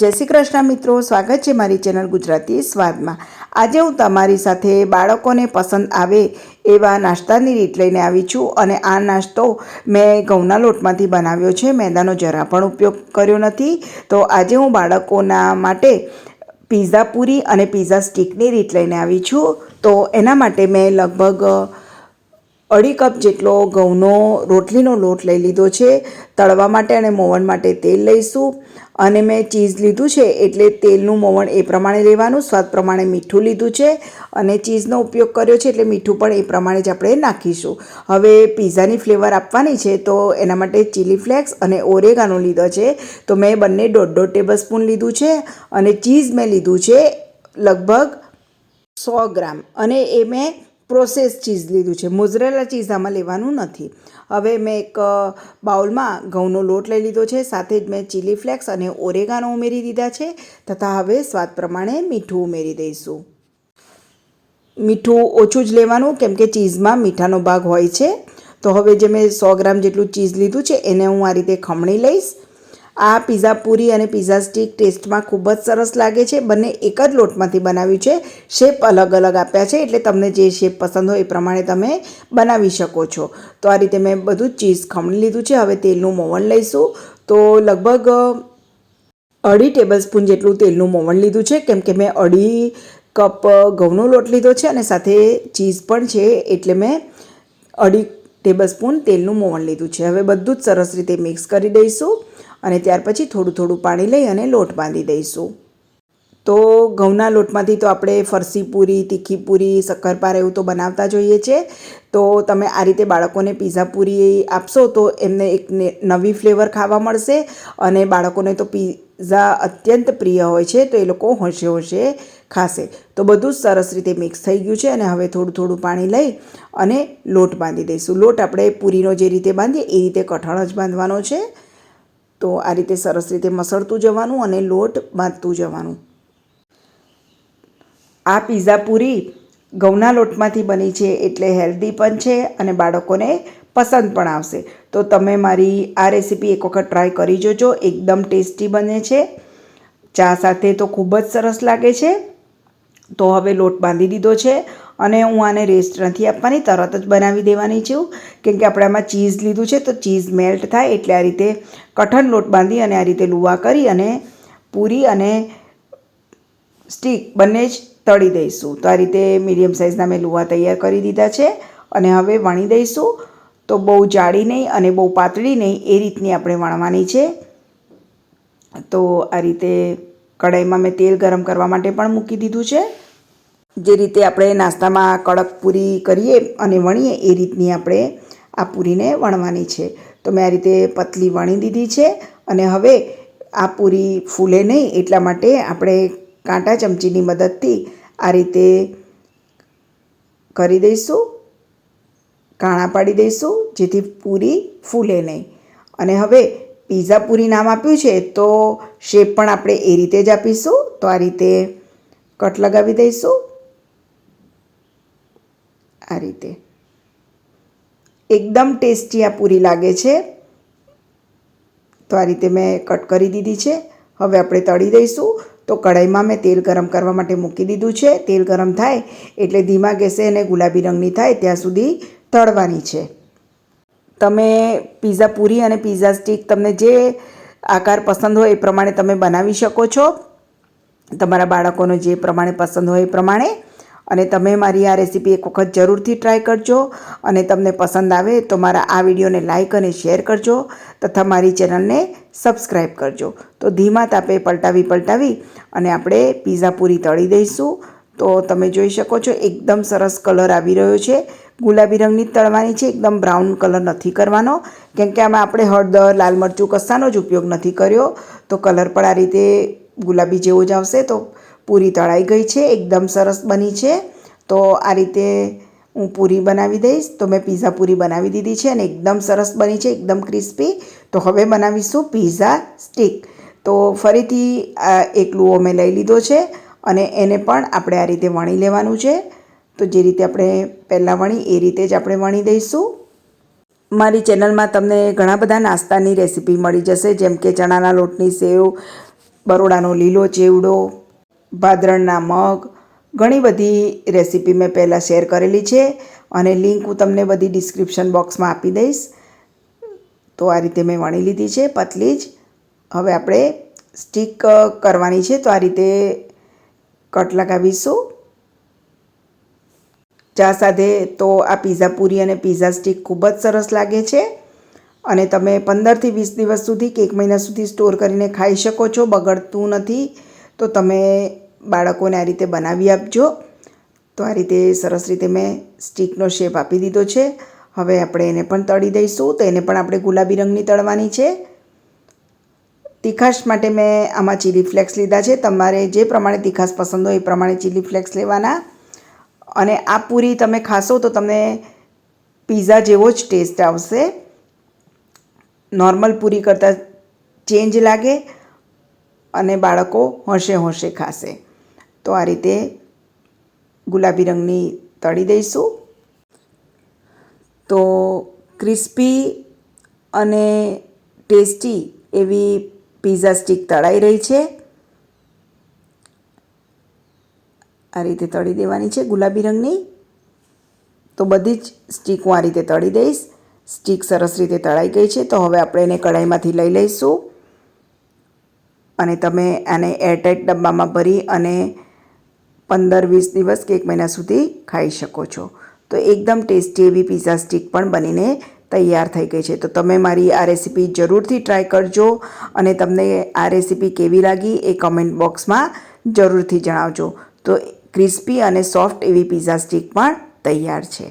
જય શ્રી કૃષ્ણ મિત્રો, સ્વાગત છે મારી ચેનલ ગુજરાતી સ્વાદમાં. આજે હું તમારી સાથે બાળકોને પસંદ આવે એવા નાસ્તાની રીત લઈને આવી છું અને આ નાસ્તો મેં ઘઉંના લોટમાંથી બનાવ્યો છે. મેદાનો જરા પણ ઉપયોગ કર્યો નથી. તો આજે હું બાળકોના માટે પીઝા પૂરી અને પીઝા સ્ટીકની રીત લઈને આવી છું. તો એના માટે મેં લગભગ અઢી કપ જેટલો ઘઉંનો રોટલીનો લોટ લઈ લીધો છે. તળવા માટે અને મોવણ માટે તેલ લઈશું. અને મેં ચીઝ લીધું છે એટલે તેલનું મોવણ એ પ્રમાણે લેવાનું, સ્વાદ પ્રમાણે મીઠું લીધું છે. અને ચીઝનો ઉપયોગ કર્યો છે એટલે મીઠું પણ એ પ્રમાણે જ આપણે નાખીશું. હવે પીઝાની ફ્લેવર આપવાની છે તો એના માટે ચીલી ફ્લેક્સ અને ઓરેગાનો લીધો છે. તો મેં બંને દોઢ દોઢ ટેબલ સ્પૂન લીધું છે અને ચીઝ મેં લીધું છે લગભગ સો ગ્રામ. અને એ મેં પ્રોસેસ ચીઝ લીધું છે. મોઝરેલા ચીઝ આમાં લેવાનું નથી. હવે મેં એક બાઉલમાં ઘઉંનો લોટ લઈ લીધો છે. સાથે જ મેં ચીલી ફ્લેક્સ અને ઓરેગાનો ઉમેરી દીધા છે. તથા હવે સ્વાદ પ્રમાણે મીઠું ઉમેરી દઈશું. મીઠું ઓછું જ લેવાનું, કેમ કે ચીઝમાં મીઠાનો ભાગ હોય છે. તો હવે જે મેં સો ગ્રામ જેટલું ચીઝ લીધું છે, એને હું આ રીતે ખમણી લઈશ. આ પીઝા પૂરી અને પીઝા સ્ટીક ટેસ્ટમાં ખૂબ જ સરસ લાગે છે. બંને એક જ લોટમાંથી બનાવ્યું છે. શેપ અલગ અલગ આપ્યા છે. એટલે તમને જે શેપ પસંદ હોય એ પ્રમાણે તમે બનાવી શકો છો. તો આ રીતે મેં બધું ચીઝ ખમણી લીધું છે. હવે તેલનું મોવણ લઈશું. તો લગભગ અઢી ટેબલ સ્પૂન જેટલું તેલનું મોવણ લીધું છે. કેમ કે મેં અઢી કપ ઘઉંનો લોટ લીધો છે અને સાથે ચીઝ પણ છે. એટલે મેં અઢી ટેબલ સ્પૂન તેલનું મોવણ લીધું છે. હવે બધું જ સરસ રીતે મિક્સ કરી દઈશું. અને ત્યાર પછી થોડું થોડું પાણી લઈ અને લોટ બાંધી દઈશું. તો ઘઉંના લોટમાંથી તો આપણે ફરસી પૂરી, તીખી પૂરી, શક્કરપારા એવું તો બનાવતા જોઈએ છે. તો તમે આ રીતે બાળકોને પીઝા પૂરી આપશો તો એમને એક નવી ફ્લેવર ખાવા મળશે અને બાળકોને તો પીઝા અત્યંત પ્રિય હોય છે તો એ લોકો હોશે હોશે ખાશે. તો બધું જ સરસ રીતે મિક્સ થઈ ગયું છે અને હવે થોડું થોડું પાણી લઈ અને લોટ બાંધી દઈશું. લોટ આપણે પૂરીનો જે રીતે બાંધીએ એ રીતે કઠણ જ બાંધવાનો છે. તો આ રીતે સરસ રીતે મસળતું જવાનું અને લોટ બાંધતું જવાનું. આ પીઝા પૂરી ઘઉંના લોટમાંથી બની છે એટલે હેલ્ધી પણ છે અને બાળકોને પસંદ પણ આવશે. તો તમે મારી આ રેસીપી એક વખત ટ્રાય કરી જોજો, એકદમ ટેસ્ટી બને છે. ચા સાથે તો ખૂબ જ સરસ લાગે છે. તો હવે લોટ બાંધી દીધો છે. અને હું આને રેસ્ટ નથી આપવાની, તરત જ બનાવી દેવાની છું. કેમ કે આપણે આમાં ચીઝ લીધું છે, તો ચીઝ મેલ્ટ થાય એટલે આ રીતે કઠણ લોટ બાંધી અને આ રીતે લુવા કરી અને પૂરી અને સ્ટીક બંને જ તળી દઈશું. તો આ રીતે મીડિયમ સાઇઝના મેં લુવા તૈયાર કરી દીધા છે અને હવે વણી દઈશું. તો બહુ જાડી નહીં અને બહુ પાતળી નહીં એ રીતની આપણે વણવાની છે. તો આ રીતે કઢાઈમાં મેં તેલ ગરમ કરવા માટે પણ મૂકી દીધું છે. જે રીતે આપણે નાસ્તામાં કડક પૂરી કરીએ અને વણીએ, એ રીતની આપણે આ પૂરીને વણવાની છે. તો મેં આ રીતે પતલી વણી દીધી છે અને હવે આ પૂરી ફૂલે નહીં એટલા માટે આપણે કાંટા ચમચીની મદદથી આ રીતે કરી દઈશું, કાણા પાડી દઈશું, જેથી પૂરી ફૂલે નહીં. અને હવે પીઝા પૂરી નામ આપ્યું છે તો શેપ પણ આપણે એ રીતે જ આપીશું. તો આ રીતે કટ લગાવી દઈશું. આ રીતે. એકદમ ટેસ્ટી આ પૂરી લાગે છે. તો આ રીતે મેં કટ કરી દીધી છે. હવે આપણે તળી દઈશું. તો કઢાઈમાં મેં તેલ ગરમ કરવા માટે મૂકી દીધું છે. તેલ ગરમ થાય એટલે ધીમા ગેસે અને ગુલાબી રંગની થાય ત્યાં સુધી તળવાની છે. તમે પીઝા પૂરી અને પીઝા સ્ટીક તમને જે આકાર પસંદ હોય એ પ્રમાણે તમે બનાવી શકો છો. તમારા બાળકોનો જે પ્રમાણે પસંદ હોય એ પ્રમાણે અને તમે મારી આ રેસીપી એક વખત જરૂરથી ટ્રાય કરજો. અને તમને પસંદ આવે તો મારા આ વિડીયોને લાઇક અને શેર કરજો તથા મારી ચેનલને સબસ્ક્રાઈબ કરજો. તો ધીમા તાપે પલટાવી પલટાવી અને આપણે પીઝા પૂરી તળી દઈશું. તો તમે જોઈ શકો છો એકદમ સરસ કલર આવી રહ્યો છે. ગુલાબી રંગની જ તળવાની છે. એકદમ બ્રાઉન કલર નથી કરવાનો. કેમ કે આમાં આપણે હળદર, લાલ મરચું કસાનો જ ઉપયોગ નથી કર્યો. તો કલર પણ આ રીતે ગુલાબી જેવો જ આવશે. તો પૂરી તળાઈ ગઈ છે, એકદમ સરસ બની છે. તો આ રીતે હું પૂરી બનાવી દઈશ. તો મેં પીઝા પૂરી બનાવી દીધી છે અને એકદમ સરસ બની છે, એકદમ ક્રિસ્પી તો હવે બનાવીશું પીઝા સ્ટીક તો ફરીથી એક લુઓ મેં લઈ લીધો છે અને એને પણ આપણે આ રીતે વણી લેવાનું છે. તો જે રીતે આપણે પહેલાં વણી, એ રીતે જ આપણે વણી દઈશું. મારી ચેનલમાં તમને ઘણા બધા નાસ્તાની રેસીપી મળી જશે, જેમ કે ચણાના લોટની સેવ, બરોડાનો લીલો ચેવડો ભાદરણના મગ, ઘણી બધી રેસીપી મેં પહેલાં શેર કરેલી છે અને લિંક હું તમને બધી ડિસ્ક્રિપ્શન બોક્સમાં આપી દઈશ. તો આ રીતે મેં વણી લીધી છે પતલી જ. હવે આપણે સ્ટીક કરવાની છે તો આ રીતે કટ લગાવીશું. ચા સાથે તો આ પીઝા પૂરી અને પીઝા સ્ટીક ખૂબ જ સરસ લાગે છે. અને તમે પંદરથી વીસ દિવસ સુધી કે એક મહિના સુધી સ્ટોર કરીને ખાઈ શકો છો, બગડતું નથી. તો તમે બાળકોને આ રીતે બનાવી આપજો. તો આ રીતે સરસ રીતે મેં સ્ટીકનો શેપ આપી દીધો છે. હવે આપણે એને પણ તળી દઈશું. તો એને પણ આપણે ગુલાબી રંગની તળવાની છે. તીખાશ માટે મેં આમાં ચીલી ફ્લેક્સ લીધા છે. તમારે જે પ્રમાણે તીખાશ પસંદ હોય એ પ્રમાણે ચીલી ફ્લેક્સ લેવાના. અને આ પૂરી તમે ખાશો તો તમને પીઝા જેવો જ ટેસ્ટ આવશે. નોર્મલ પૂરી કરતાં ચેન્જ લાગે અને બાળકો હોંશે હોંશે ખાશે. તો આ રીતે ગુલાબી રંગની તળી દઈશું. તો ક્રિસ્પી અને ટેસ્ટી એવી પીઝા સ્ટીક તળાઈ રહી છે. આ રીતે તળી દેવાની છે ગુલાબી રંગની. તો બધી જ સ્ટીક હું આ રીતે તળી દઈશ. સ્ટીક સરસ રીતે તળાઈ ગઈ છે તો હવે આપણે એને કઢાઈમાંથી લઈ લઈશું. અને તમે આને એરટાઈટ ડબ્બામાં ભરી અને પંદર વીસ દિવસ કે એક મહિના સુધી ખાઈ શકો છો. તો એકદમ ટેસ્ટી એવી પીઝા સ્ટીક પણ બનીને તૈયાર થઈ ગઈ છે. તો તમે મારી આ રેસીપી જરૂરથી ટ્રાય કરજો અને તમને આ રેસીપી કેવી લાગી એ કમેન્ટ બોક્સમાં જરૂરથી જણાવજો. તો ક્રિસ્પી અને સોફ્ટ એવી પીઝા સ્ટીક પણ તૈયાર છે.